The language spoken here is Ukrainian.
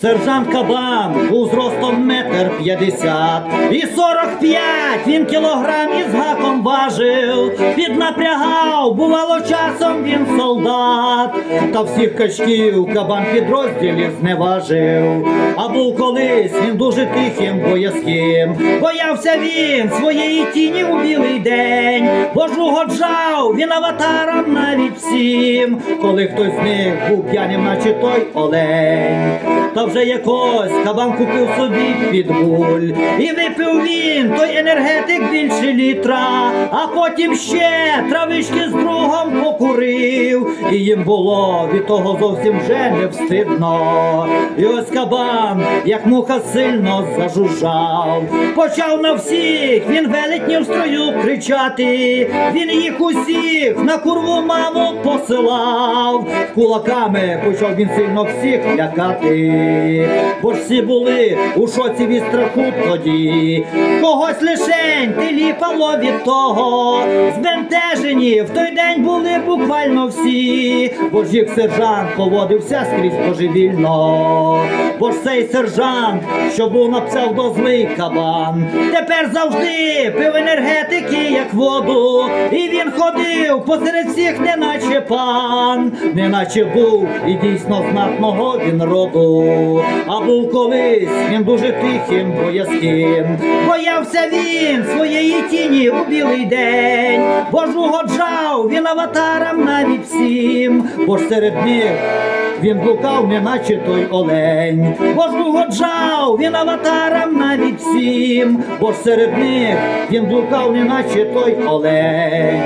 сержант Кабан був зростом метр п'ятдесят і сорок п'ять він кілограм із гаком важив, піднапрягав, бувало часом він солдат, та всіх качків кабан підрозділів зневажив. А був колись він дуже тихим, боязким. Боявся він своєї тіні у білий день, бо ж угоджав він аватарам навіть всім, коли хтось з них був п'яним, наче той олень. Та вже якось кабан купив собі підбуль, і випив він той енергетик більше літра, а потім ще травички з другом покурив, і їм було від того зовсім вже не встидно. І ось кабан, як муха сильно зажужжав, почав на всіх він велетнів строю кричати. Він їх усіх на курву маму посилав. Кулаками почав він сильно всіх лякати. Бо ж всі були у шоці від страху тоді. Когось лишень ти ліпало від того. Збентежені в той день були буквально всі. Бо ж їх сержант поводився скрізь божевільно. Бо ж цей сержант, що був на псевдо злий кабан, тепер завжди пив енергетики, як воду. І він ходив посеред всіх, неначе пан, неначе був і дійсно знатного він роду. А був колись він дуже тихим, боязким. Боявся він своєї тіні у білий день, бо ж угоджав він аватарам навіть всім, бо ж серед них. Він блукав, неначе той олень, бо ж угоджав він аватарам навіть всім, бо ж серед них він блукав, неначе той олень.